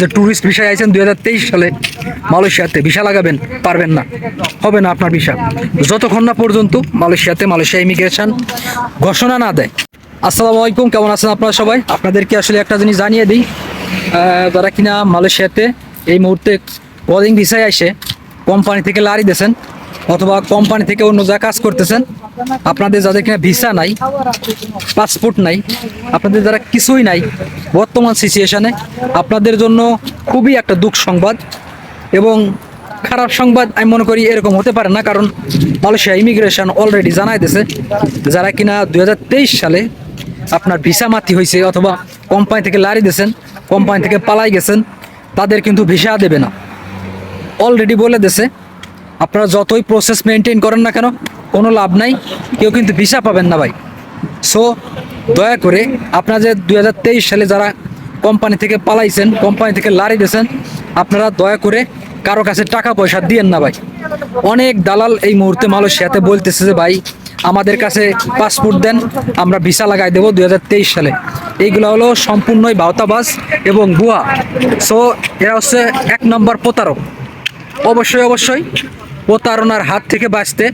যে ট্যুরিস্ট ভিসায় আছেন দুই সালে মালয়েশিয়াতে ভিসা লাগাবেন, পারবেন না। হবে না আপনার ভিসা যতক্ষণ না পর্যন্ত মালয়েশিয়াতে মালয়েশিয়া ইমিগ্রেশন ঘোষণা না দেয়। আসসালামু আলাইকুম, কেমন আছেন আপনারা সবাই? আপনাদেরকে আসলে একটা জিনিস জানিয়ে দিই। যারা কিনা মালয়েশিয়াতে এই মুহূর্তে কলিং ভিসায় আসে কোম্পানি থেকে লারি দিয়েছেন। অথবা কোম্পানি থেকে অন্য জায়গায় কাজ করতেছেন, আপনাদের যাদের কিনা ভিসা নাই, পাসপোর্ট নাই, আপনাদের যারা কিছুই নাই, বর্তমান সিচুয়েশনে আপনাদের জন্য খুবই একটা দুঃখ সংবাদ এবং খারাপ সংবাদ আমি মনে করি এরকম হতে পারে না, কারণ মালয়েশিয়া ইমিগ্রেশন অলরেডি জানাই দিয়েছে যারা কিনা দুই হাজার তেইশ সালে আপনার ভিসা মাতি হয়েছে অথবা কোম্পানি থেকে লারি দিয়েছেন, কোম্পানি থেকে পালাই গেছেন, তাদের কিন্তু ভিসা দেবে না। অলরেডি বলে দিয়েছে আপনারা যতই প্রসেস মেনটেন করেন না কেন, কোনো লাভ নাই, কেউ কিন্তু ভিসা পাবেন না ভাই। সো দয়া করে আপনারা যে দু হাজার তেইশ সালে যারা কোম্পানি থেকে পালাইছেন কোম্পানি থেকে লারি দিয়েছেন, আপনারা দয়া করে কারও কাছে টাকা পয়সা দিয়েন না ভাই। অনেক দালাল এই মুহূর্তে মালয়েশিয়াতে বলতেছে যে, ভাই, আমাদের কাছে পাসপোর্ট দেন, আমরা ভিসা লাগাই দেবো দু হাজার তেইশ সালে। এইগুলো হলো সম্পূর্ণই ভাওতাবাজ এবং ভুয়া। সো এরা হচ্ছে এক নম্বর প্রতারক। অবশ্যই অবশ্যই প্রতারণার হাত থেকে বাঁচতে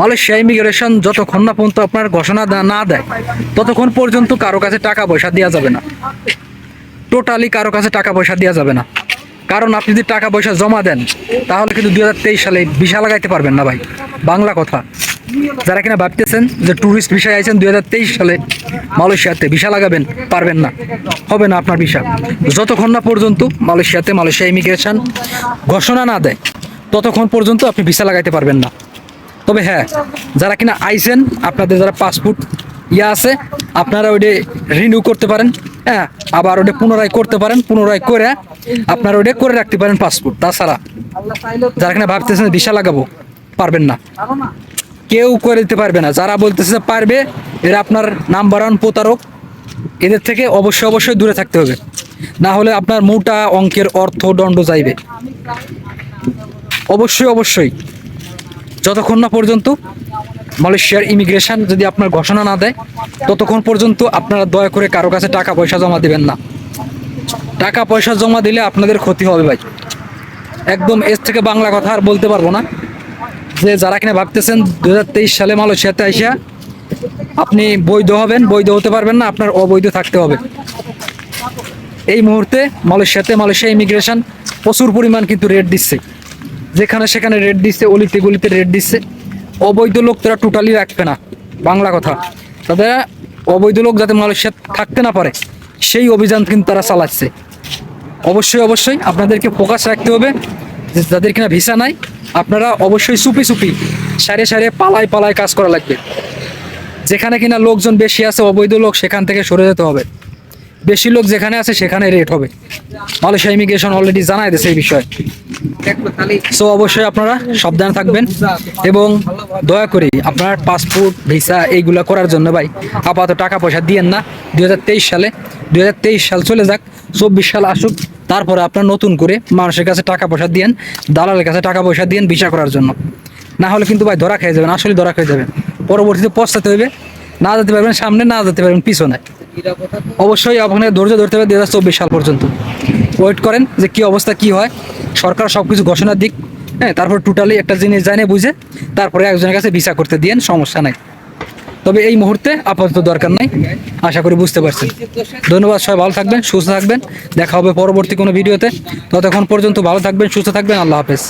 মালয়েশিয়া ইমিগ্রেশন যতক্ষণ না পর্যন্ত আপনার ঘোষণা না দেয়, ততক্ষণ পর্যন্ত কারও কাছে টাকা পয়সা দেওয়া যাবে না। টোটালি কারও কাছে টাকা পয়সা দেওয়া যাবে না। কারণ আপনি যদি টাকা পয়সা জমা দেন, তাহলে কিন্তু দু হাজার তেইশ সালে ভিসা লাগাইতে পারবেন না ভাই। বাংলা কথা। যারা কিনা ভাবতেছেন যে ট্যুরিস্ট ভিসায় আছেন দু হাজার তেইশ সালে মালয়েশিয়াতে ভিসা লাগাবেন, পারবেন না। হবে না আপনার ভিসা। যতক্ষণ না পর্যন্ত মালয়েশিয়াতে মালয়েশিয়া ইমিগ্রেশন ঘোষণা না দেয় ততক্ষণ পর্যন্ত আপনি ভিসা লাগাইতে পারবেন না। তবে হ্যাঁ যারা কিনা আইসেন আপনাদের যারা পাসপোর্ট ইয়া আছে, আপনারা ওইটা রিনিউ করতে পারেন হ্যাঁ আবার ওটা পুনরায় করতে পারেন, পুনরায় করে আপনারা ওইটা করে রাখতে পারেন পাসপোর্ট। তাছাড়া যারা কিনা ভাবতেছেন ভিসা লাগাবো, পারবেন না। কেউ করে দিতে পারবে না। যারা বলতেছে পারবে, এরা আপনার নাম্বার ওয়ান প্রতারক, এদের থেকে অবশ্যই অবশ্যই দূরে থাকতে হবে। না হলে আপনার মোটা অঙ্কের অর্থ দণ্ড যাইবে। অবশ্যই অবশ্যই। যতক্ষণ না পর্যন্ত মালয়েশিয়ার ইমিগ্রেশন যদি আপনার ঘোষণা না দেয়, ততক্ষণ পর্যন্ত আপনারা দয়া করে কারও কাছে টাকা পয়সা জমা দিবেন না। টাকা পয়সা জমা দিলে আপনাদের ক্ষতি হবে ভাই। একদম এর থেকে বাংলা কথা আর বলতে পারব না। যে যারা কিনা ভাবতেছেন দু হাজার তেইশ সালে মালয়েশিয়াতে আইসা আপনি বৈধ হবেন, বৈধ হতে পারবেন না, আপনার অবৈধ থাকতে হবে। এই মুহূর্তে মালয়েশিয়াতে মালয়েশিয়া ইমিগ্রেশন প্রচুর পরিমাণ কিন্তু রেট দিচ্ছে। যেখানে সেখানে রেট দিচ্ছে অলিতে গলিতে রেট দিচ্ছে অবৈধ লোক তারা টোটালি রাখবে না, বাংলা কথা। তাদের অবৈধ লোক যাতে মালয়েশিয়া থাকতে না পারে, সেই অভিযান কিন্তু তারা চালাচ্ছে। অবশ্যই অবশ্যই আপনাদেরকে ফোকাস রাখতে হবে, যে যাদের কিনা ভিসা নাই, আপনারা অবশ্যই চুপি চুপি সারে সারে পালায় পালায় কাজ করা লাগবে। যেখানে কিনা লোকজন বেশি আছে, অবৈধ লোক, সেখান থেকে সরে যেতে হবে। বেশি লোক যেখানে আছে সেখানে রেট হবে। মালয়েশিয়া ইমিগ্রেশন অলরেডি জানাই দিয়েছে এই বিষয়ে। সো অবশ্যই আপনারা সাবধানে থাকবেন এবং দয়া করে আপনার পাসপোর্ট ভিসা এইগুলা করার জন্য ভাই আপাতত টাকা পয়সা দিয়েন না। দুই হাজার তেইশ সালে দু হাজার তেইশ সাল চলে যাক, চব্বিশ সাল আসুক, তারপরে আপনার নতুন করে মানুষের কাছে টাকা পয়সা দিয়েন, দালালের কাছে টাকা পয়সা দিয়েন ভিসা করার জন্য। না হলে কিন্তু ভাই ধরা খেয়ে যাবেন আসলে ধরা খেয়ে যাবেন। পরবর্তীতে পস্তাতে হবে না যেতে পারবেন সামনে, না যেতে পারবেন পিছনে। অবশ্যই আপনাকে ধৈর্য ধরতে হবে দুই হাজার চব্বিশ সাল পর্যন্ত। ওয়েট করেন যে কি অবস্থা, কি হয়। সরকার সব কিছু ঘোষণার দিক হ্যাঁ তারপর টোটালি একটা জিনিস জানে বুঝে, তারপরে একজনের কাছে ভিসা করতে দিয়েন, সমস্যা নাই। তবে এই মুহূর্তে আপাতত দরকার নাই, আশা করি বুঝতে পারছেন। ধন্যবাদ সবাই, ভালো থাকবেন, সুস্থ থাকবেন। দেখা হবে পরবর্তী কোনো ভিডিওতে। ততক্ষণ পর্যন্ত ভালো থাকবেন, সুস্থ থাকবেন, আল্লাহ হাফেজ।